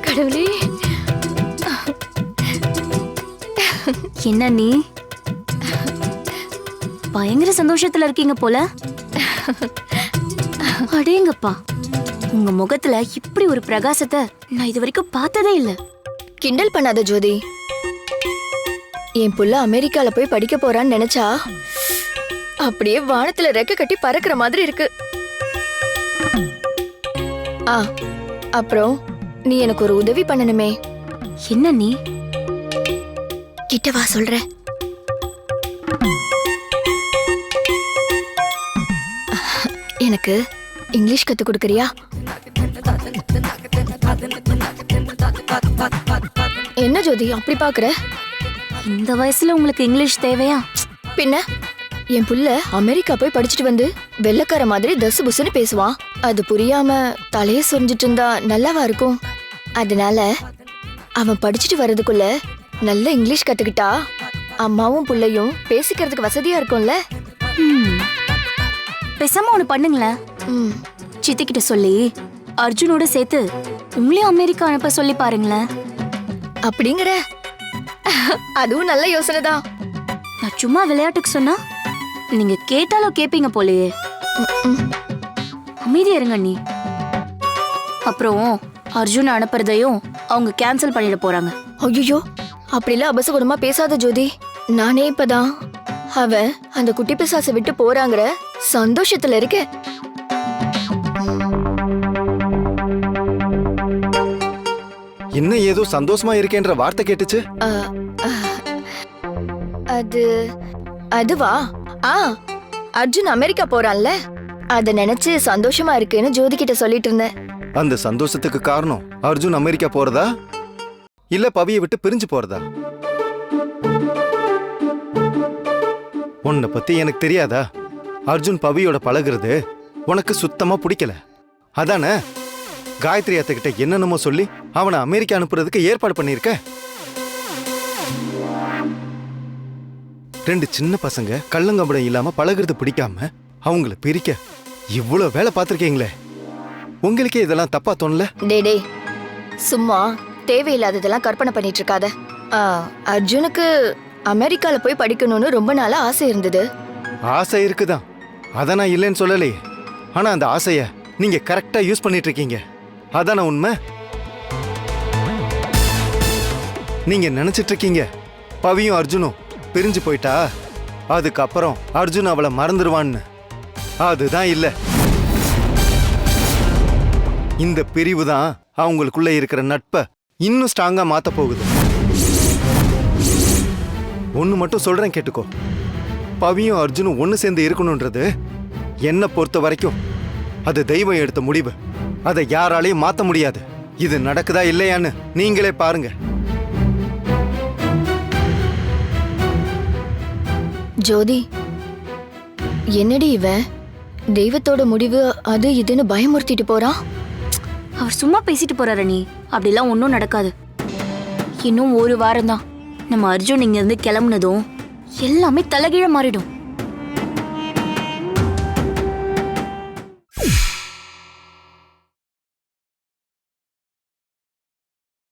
கடவுளே. என்ன நீ? பயங்கர சந்தோஷத்துல இருக்கீங்க போல. அடேங்கப்பா. உங்க முகத்துல இப்படி ஒரு பிரகாசத்தை நான் இது வரைக்கும் பார்த்ததே இல்ல. கிண்டல் பண்ணாத ஜோதி. என் புள்ள அமெரிக்கால போய் படிக்க போறான்னு நினைச்சா அப்படியே வானத்துல ரெக்க கட்டி பறக்கிற மாதிரி இருக்கு. ஆ அப்புறம் நீ எனக்கு ஒரு உதவி பண்ணணுமே. என்ன நீ? கிட்ட வா சொல்றேன். எனக்கு இங்கிலீஷ் கத்து கொடுக்கறியா? என்ன ஜோதி அப்படி பாக்குற? இந்த வயசுல உங்களுக்கு இங்கிலீஷ் தேவையா? பின்ன? என் புள்ள அமெரிக்கா போய் படிச்சுட்டு வந்து வெள்ளக்கார மாதிரி தசு புசுன்னு பேசுவான் அது புரியாம தலைய சொரிஞ்சிட்டு இருந்தா நல்லாவா இருக்கும்? அதனால அவன் படிச்சுட்டு வர்றதுக்குள்ள நல்ல இங்கிலீஷ் கத்துக்கிட்டா அம்மாவும் புள்ளையும் பேசிக்கிறதுக்கு வசதியா இருக்கும்ல. பேசாம ஒண்ணு பண்ணுங்களேன். ம். சித்தி கிட்ட சொல்லி அர்ஜுனோட சேர்த்து உங்களையும் அமெரிக்கா அனுப்ப சொல்லி பாருங்களேன். அப்படிங்கிற. அதுவும் நல்ல யோசனை தான் நான் சும்மா விளையாட்டுக்கு சொன்னா நீங்க கேட்டாலும் கேப்பீங்க போலயே. அமைதியா இருங்க நீ அப்புறம் அர்ஜுன் அனுப்புறதையும் அவங்க கேன்சல் பண்ணிட போறாங்க. ஐயோ அப்படிலாம் அபசகுணமா பேசாத ஜோதி. நானே இப்பதான் அவன் அந்த குட்டி பிசாசை விட்டு போறாங்கிற சந்தோஷத்துல இருக்கேன். என்ன ஏதோ சந்தோஷமா இருக்கேன்ற வார்த்தை கேட்டுச்சு? அது அதுவா? ஆ அர்ஜுன் அமெரிக்கா போறான்ல. அத நினைச்சு சந்தோஷமா இருக்குன்னு ஜோதி கிட்ட சொல்லிட்டு இருந்தேன். அந்த சந்தோஷத்துக்கு காரணம் அர்ஜுன் அமெரிக்கா போறதா? இல்ல பவியை விட்டு பிரிஞ்சு போறதா? உன்னை பத்தி எனக்கு தெரியாதா? அர்ஜுன் பவியோட பழகுறது உனக்கு சுத்தமா பிடிக்கல. அதானே? காயத்ரி அத்தைக்கிட்ட என்னென்னமோ சொல்லி அவனை அமெரிக்கா அனுப்புறதுக்கு ஏற்பாடு பண்ணியிருக்க? ரெண்டு சின்ன பசங்க கள்ளங்கபடம் இல்லாம பழகுறது பிடிக்காம அவங்கள பிரிக்க இவ்வளோ வேலை பார்த்துருக்கீங்களே. உங்களுக்கே இதெல்லாம் தப்பா தோணல? டே டே சும்மா தேவையில்லாததெல்லாம் கற்பனை பண்ணிட்டு இருக்காத ஆ, அர்ஜுனுக்கு அமெரிக்கால போய் படிக்கணும்னு ரொம்ப நாளா ஆசை இருந்தது. ஆசை இருக்குதான். அதை நான் இல்லைன்னு சொல்லலையே. ஆனா அந்த ஆசைய நீங்க கரெக்டா யூஸ் பண்ணிட்டு இருக்கீங்க அதான உண்மை? நீங்க நினைச்சிட்டு இருக்கீங்க பவியும் அர்ஜுனும் பிரிஞ்சு போயிட்டா? அதுக்கப்புறம் அர்ஜுன் அவளை மறந்துடுவான்னு அதுதான் இல்லை. இந்த பிரிவு தான் அவங்களுக்குள்ள இருக்கிற நட்பை இன்னும் ஸ்ட்ராங்கா மாத்த போகுது. ஒன்று மட்டும் சொல்றேன் கேட்டுக்கோ. பவியும் அர்ஜுனும் ஒன்று சேர்ந்து இருக்கணுன்றது என்னை பொறுத்த வரைக்கும் அது தெய்வம் எடுத்த முடிவு. அதை யாராலையும் மாற்ற முடியாது. இது நடக்குதா இல்லையான்னு நீங்களே பாருங்க. ஜோதி என்னடி இவன் தெய்வத்தோட முடிவு அது இதுன்னு பயமுறுத்திட்டு போறான் அவர் சும்மா பேசிட்டு போறாரு நீ அப்படிலாம் ஒன்றும் நடக்காது. இன்னும் ஒரு வாரம் தான் நம்ம அர்ஜுன் இங்க இருந்து கிளம்புனதும் எல்லாமே தலைகீழ மாறிடும்.